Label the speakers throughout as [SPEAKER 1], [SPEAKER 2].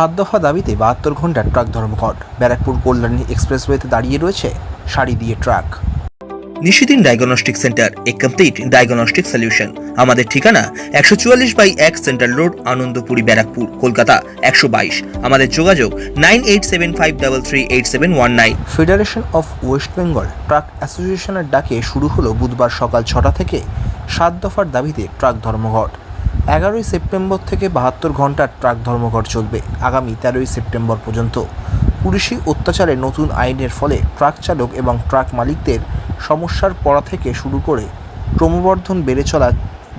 [SPEAKER 1] সাত দফা দাবিতে বাহাত্তর ঘণ্টার ট্রাক ধর্মঘট। ব্যারাকপুর কল্যাণী এক্সপ্রেসওয়েতে দাঁড়িয়ে রয়েছে সারি দিয়ে ট্রাক। নিশিদিন ডায়াগনস্টিক সেন্টার এ কমপ্লিট ডায়াগনস্টিক সলিউশন আমাদের ঠিকানা একশো চুয়াল্লিশ বাই এক সেন্ট্রাল রোড আনন্দপুরি ব্যারাকপুর কলকাতা একশো বাইশ। আমাদের যোগাযোগ nine eight seven five double three eight seven one nine. Federation of West Bengal truck অ্যাসোসিয়েশনের ডাকে শুরু হলো বুধবার সকাল ছটা থেকে সাত দফার দাবিতে ট্রাক ধর্মঘট। এগারোই সেপ্টেম্বর থেকে বাহাত্তর ঘণ্টার ট্রাক ধর্মঘট চলবে আগামী তেরোই সেপ্টেম্বর পর্যন্ত। পুলিশি অত্যাচারে নতুন আইনের ফলে ট্রাক চালক এবং ট্রাক মালিকদের সমস্যার পড়া থেকে শুরু করে ক্রমবর্ধন বেড়ে চলা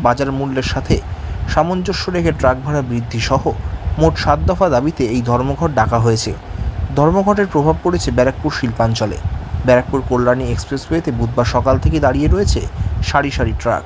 [SPEAKER 1] বাজার মূল্যের সাথে সামঞ্জস্য রেখে ট্রাক ভাড়া বৃদ্ধি সহ মোট সাত দফা দাবিতে এই ধর্মঘট ডাকা হয়েছে। ধর্মঘটের প্রভাব পড়েছে ব্যারাকপুর শিল্পাঞ্চলে। ব্যারাকপুর কল্যাণী এক্সপ্রেসওয়েতে বুধবার সকাল থেকে দাঁড়িয়ে রয়েছে সারি সারি ট্রাক।